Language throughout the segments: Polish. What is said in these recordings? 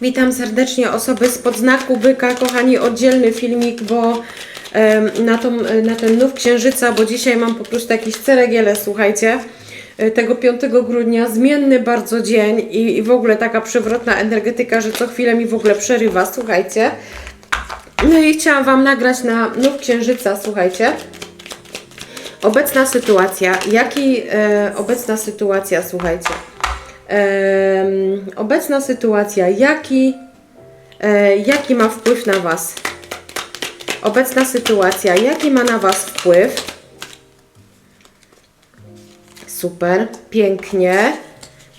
Witam serdecznie osoby spod znaku byka, kochani, oddzielny filmik, bo na, tą, na ten nów księżyca, bo dzisiaj mam po prostu jakiś ceregiele, słuchajcie, e, tego 5 grudnia, zmienny bardzo dzień i, i w ogóle taka przewrotna energetyka, że co chwilę mi w ogóle przerywa, słuchajcie. No i chciałam Wam nagrać na nów księżyca, słuchajcie. Obecna sytuacja, jaki e, obecna sytuacja, słuchajcie. Obecna sytuacja, jaki, e, jaki ma wpływ na Was? Obecna sytuacja, jaki ma na Was wpływ? Super, pięknie.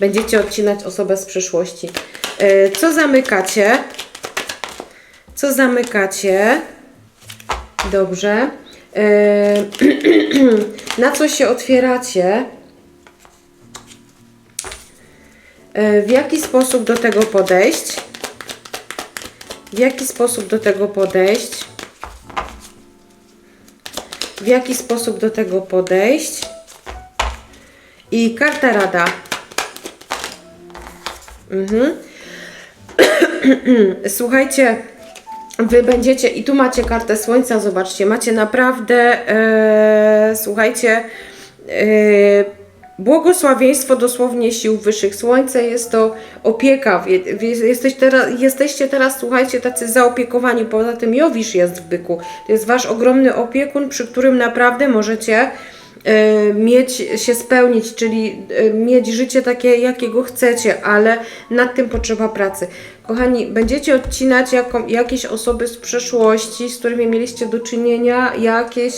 Będziecie odcinać osobę z przyszłości. E, co zamykacie? Co zamykacie? Dobrze. E, na co się otwieracie? W jaki sposób do tego podejść? W jaki sposób do tego podejść? W jaki sposób do tego podejść? I karta rada. Mhm. Słuchajcie, Wy będziecie, i tu macie kartę słońca, zobaczcie, macie naprawdę, e, słuchajcie, e, błogosławieństwo dosłownie sił wyższych. Słońce jest to opieka. Jesteś teraz, jesteście teraz, słuchajcie, tacy zaopiekowani. Poza tym Jowisz jest w byku. To jest wasz ogromny opiekun, przy którym naprawdę możecie e, mieć się spełnić, czyli e, mieć życie takie, jakiego chcecie, ale nad tym potrzeba pracy. Kochani, będziecie odcinać jaką, jakieś osoby z przeszłości, z którymi mieliście do czynienia, jakieś,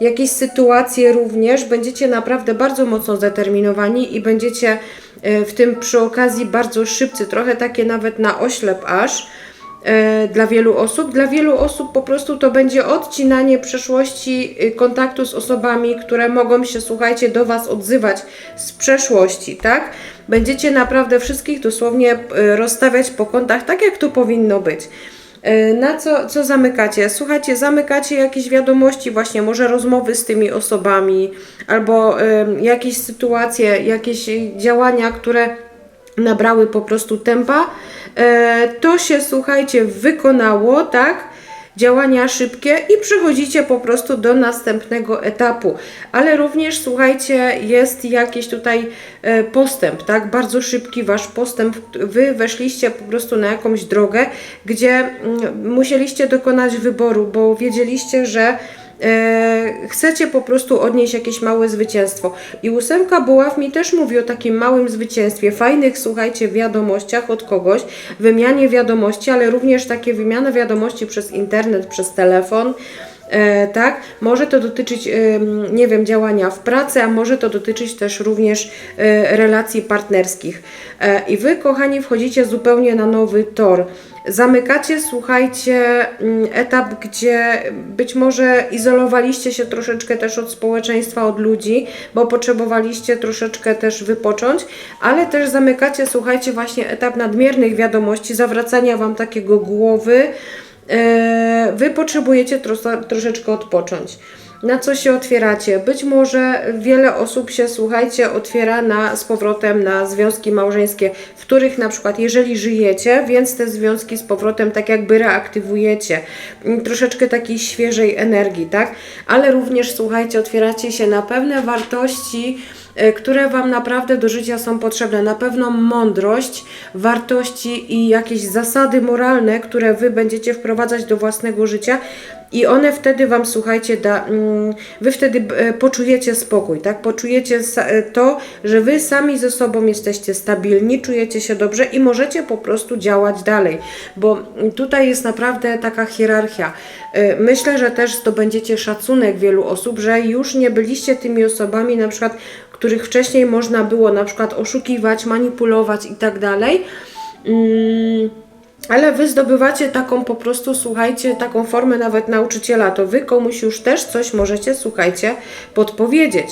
jakieś sytuacje również. Będziecie naprawdę bardzo mocno zdeterminowani i będziecie e, w tym przy okazji bardzo szybcy, trochę takie nawet na oślep aż e, dla wielu osób. Dla wielu osób po prostu to będzie odcinanie przeszłości y, kontaktu z osobami, które mogą się, słuchajcie, do Was odzywać z przeszłości, tak? Będziecie naprawdę wszystkich dosłownie rozstawiać po kątach, tak jak to powinno być. Y, Na co, co zamykacie? Słuchajcie, zamykacie jakieś wiadomości, właśnie może rozmowy z tymi osobami, albo jakieś sytuacje, jakieś działania, które nabrały po prostu tempa. E, to się, słuchajcie, wykonało, tak? Działania szybkie i przechodzicie po prostu do następnego etapu. Ale również, słuchajcie, jest jakiś tutaj e, postęp, tak? Bardzo szybki wasz postęp. Wy weszliście po prostu na jakąś drogę, gdzie mm, musieliście dokonać wyboru, bo wiedzieliście, że chcecie po prostu odnieść jakieś małe zwycięstwo. I ósemka buław mi też mówi o takim małym zwycięstwie, fajnych, słuchajcie, wiadomościach od kogoś, wymianie wiadomości, ale również takie wymiana wiadomości przez internet, przez telefon. E, tak, może to dotyczyć, nie wiem, działania w pracy, a może to dotyczyć też również e, relacji partnerskich. E, I wy, kochani, wchodzicie zupełnie na nowy tor. Zamykacie, słuchajcie, mm, etap, gdzie być może izolowaliście się troszeczkę też od społeczeństwa, od ludzi, bo potrzebowaliście troszeczkę też wypocząć, ale też zamykacie, słuchajcie, właśnie etap nadmiernych wiadomości, zawracania Wam takiego głowy. E, Wy potrzebujecie tro- troszeczkę odpocząć. Na co się otwieracie? Być może wiele osób się, słuchajcie, otwiera na, z powrotem na związki małżeńskie, w których na przykład, jeżeli żyjecie, więc te związki z powrotem tak jakby reaktywujecie. Mm, Troszeczkę takiej świeżej energii, tak? Ale również, słuchajcie, otwieracie się na pewne wartości, e, które Wam naprawdę do życia są potrzebne. Na pewno mądrość, wartości i jakieś zasady moralne, które Wy będziecie wprowadzać do własnego życia i one wtedy Wam, słuchajcie, da, mm, Wy wtedy e, poczujecie spokój, tak? Poczujecie e, to, że Wy sami ze sobą jesteście stabilni, czujecie się dobrze i możecie po prostu działać dalej, bo tutaj jest naprawdę taka hierarchia. E, Myślę, że też zdobędziecie szacunek wielu osób, że już nie byliście tymi osobami, na przykład, których wcześniej można było na przykład oszukiwać, manipulować i tak dalej. Ale wy zdobywacie taką po prostu, słuchajcie, taką formę nawet nauczyciela, to wy komuś już też coś możecie, słuchajcie, podpowiedzieć.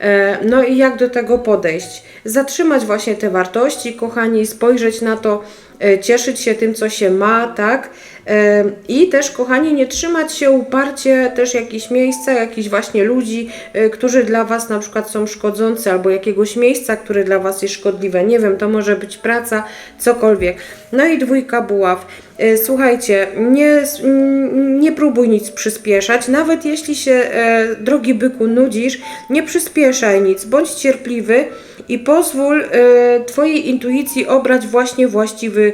E, No i jak do tego podejść? Zatrzymać właśnie te wartości, kochani, spojrzeć na to, e, cieszyć się tym, co się ma, tak? E, I też, kochani, nie trzymać się uparcie też jakichś miejsca, jakichś właśnie ludzi, którzy dla Was na przykład są szkodzący, albo jakiegoś miejsca, które dla Was jest szkodliwe. Nie wiem, to może być praca, cokolwiek. No i dwójka buław. E, Słuchajcie, nie, nie próbuj nic przyspieszać, nawet jeśli się, e, drogi byku, nudzisz, nie przyspieszaj nic, bądź cierpliwy i pozwól e, Twojej intuicji obrać właśnie właściwy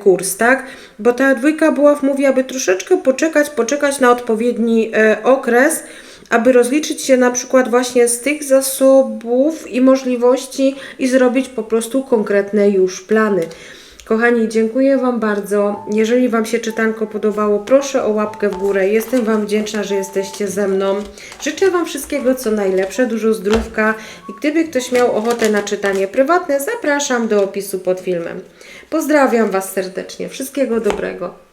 kurs, tak? Bo ta dwójka buław mówi, aby troszeczkę poczekać, poczekać na odpowiedni okres, aby rozliczyć się na przykład właśnie z tych zasobów i możliwości i zrobić po prostu konkretne już plany. Kochani, dziękuję Wam bardzo. Jeżeli Wam się czytanko podobało, proszę o łapkę w górę. Jestem Wam wdzięczna, że jesteście ze mną. Życzę Wam wszystkiego co najlepsze, dużo zdrówka i gdyby ktoś miał ochotę na czytanie prywatne, zapraszam do opisu pod filmem. Pozdrawiam Was serdecznie. Wszystkiego dobrego.